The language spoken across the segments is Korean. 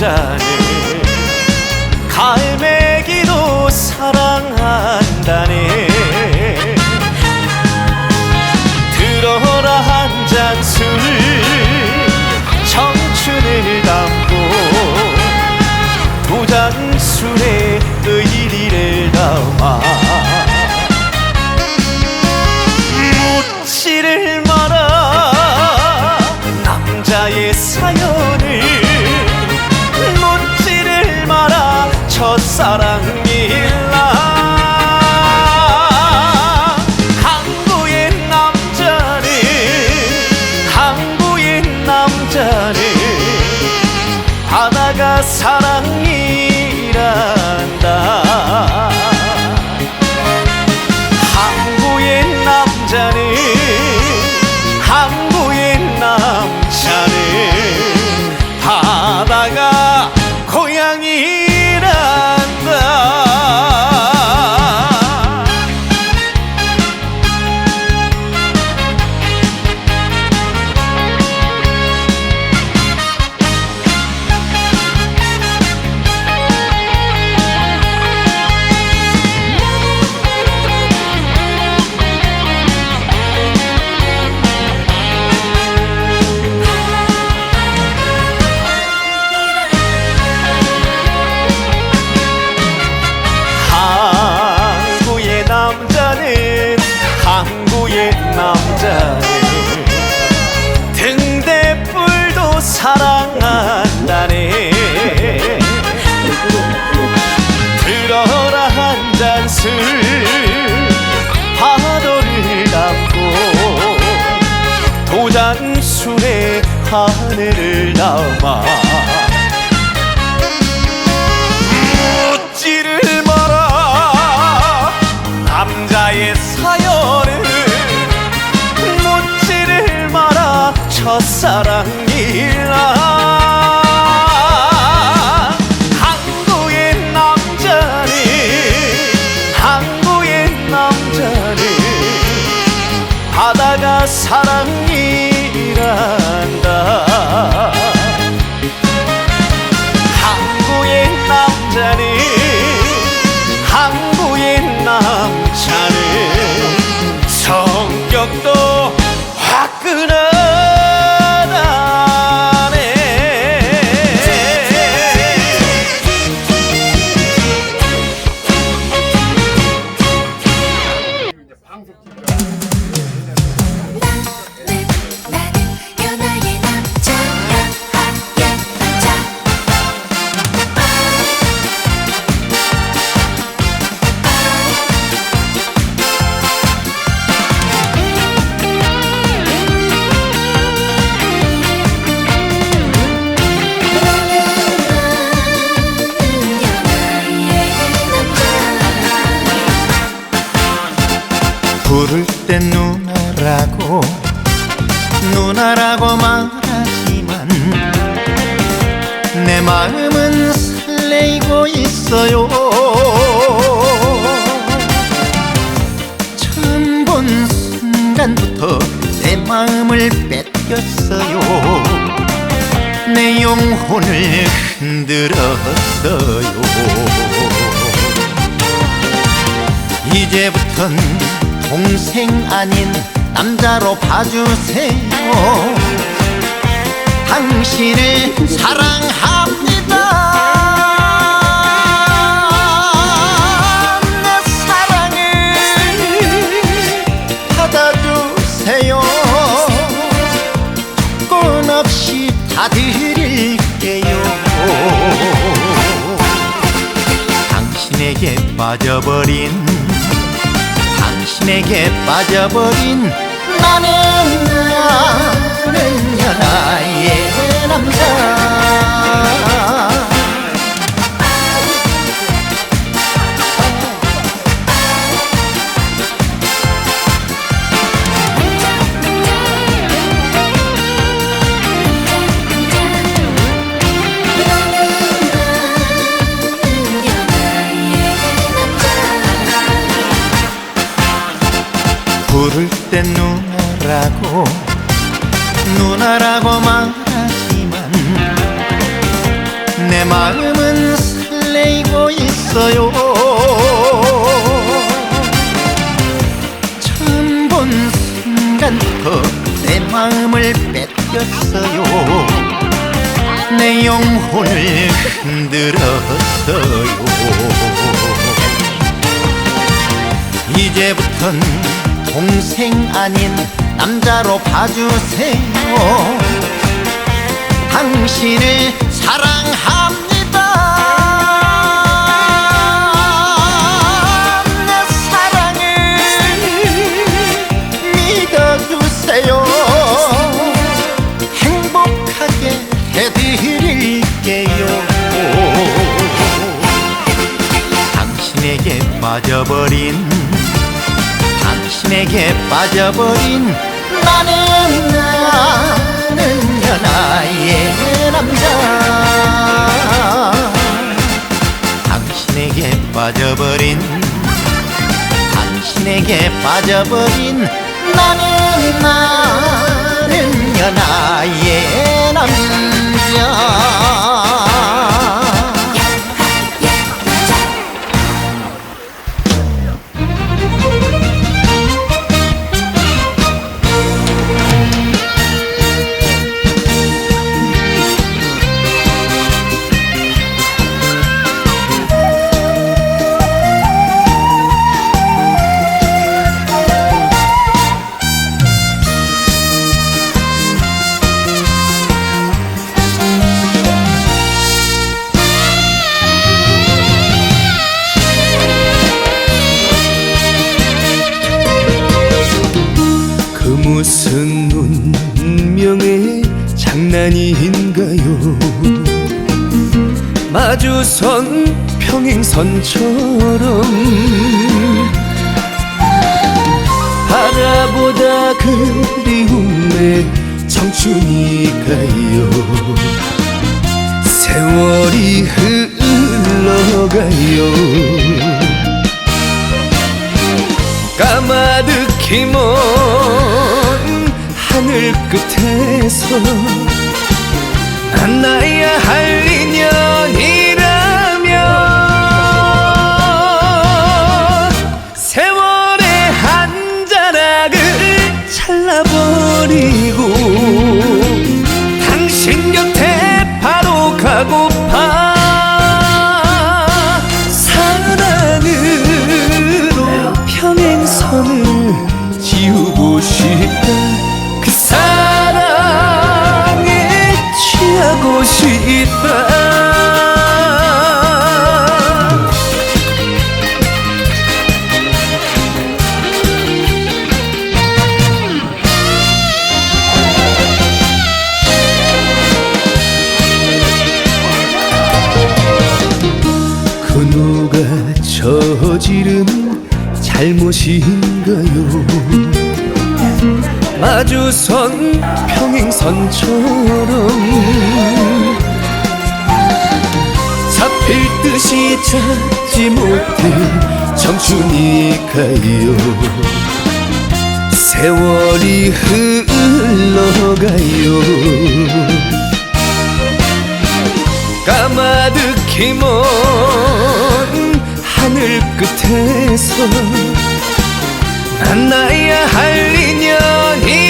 남자는 갈매기도 사랑한다네. 들어라 한 잔 술 청춘을 담고 두잔 술에 의리를 담아 남자는 바다가 사랑이 하늘을 담아 I'm 15. 부를 땐 누나라고 누나라고 말하지만 내 마음은 설레이고 있어요. 처음 본 순간부터 내 마음을 뺏겼어요. 내 영혼을 흔들었어요. 이제부턴 동생 아닌 남자로 봐주세요. 당신을 사랑합니다. 내 사랑을 받아주세요. 조건 없이 다 드릴게요. 당신에게 빠져버린 당신에게 빠져버린 나는 나는 연하의 남자 부를 땐 누나라고 누나라고 말하지만 내 마음은 설레이고 있어요. 처음 본 순간부터 내 마음을 뺏겼어요. 내 영혼을 흔들었어요. 이제부턴 동생 아닌 남자로 봐주세요. 당신을 사랑합니다. 내 사랑을 믿어주세요. 행복하게 해드릴게요. 당신에게 빠져버린 당신에게 빠져버린 나는 나는 연하의 남자. 당신에게 빠져버린 당신에게 빠져버린 나는 나는 연하의 남자 마주선 평행선처럼 바라보다 그리움에 청춘이 가요. 세월이 흘러가요. 까마득히 먼 하늘 끝에서 만나야 할 인연이 그 누가 저지른 잘못인가요. 마주선 평행선처럼 잡힐 듯이 찾지 못해 청춘이 가요. 세월이 흘러가요. 까마득히 먼 하늘 끝에서 만나야 할 인연이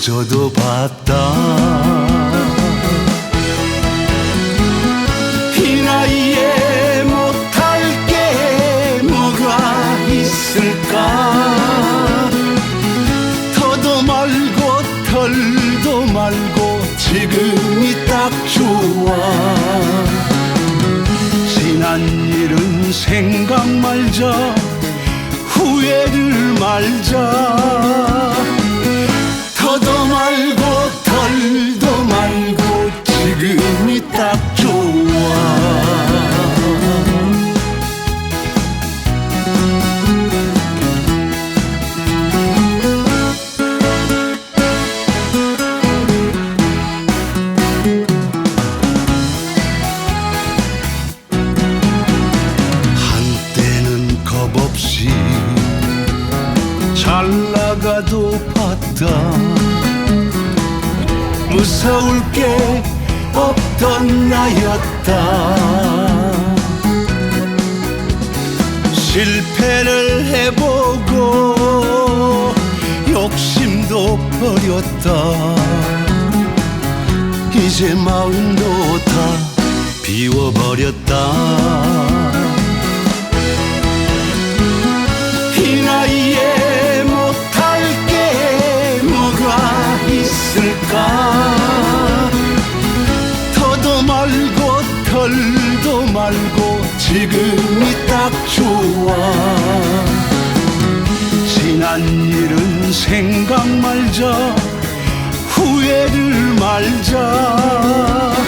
쓰러져도 봤다. 이 나이에 못할 게 뭐가 있을까? 더도 말고 덜도 말고 지금이 딱 좋아. 지난 일은 생각 말자 후회를 말자 무서울 게. 없던 나였다. 실패를 해보고 욕심도 버렸다. 이제 마음도 다 비워버렸다 좋아 지난 일은 생각 말자 후회를 말자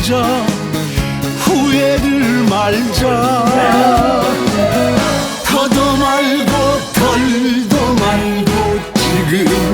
말자. 후회를 말자. 더도 말고 덜도 말고 지금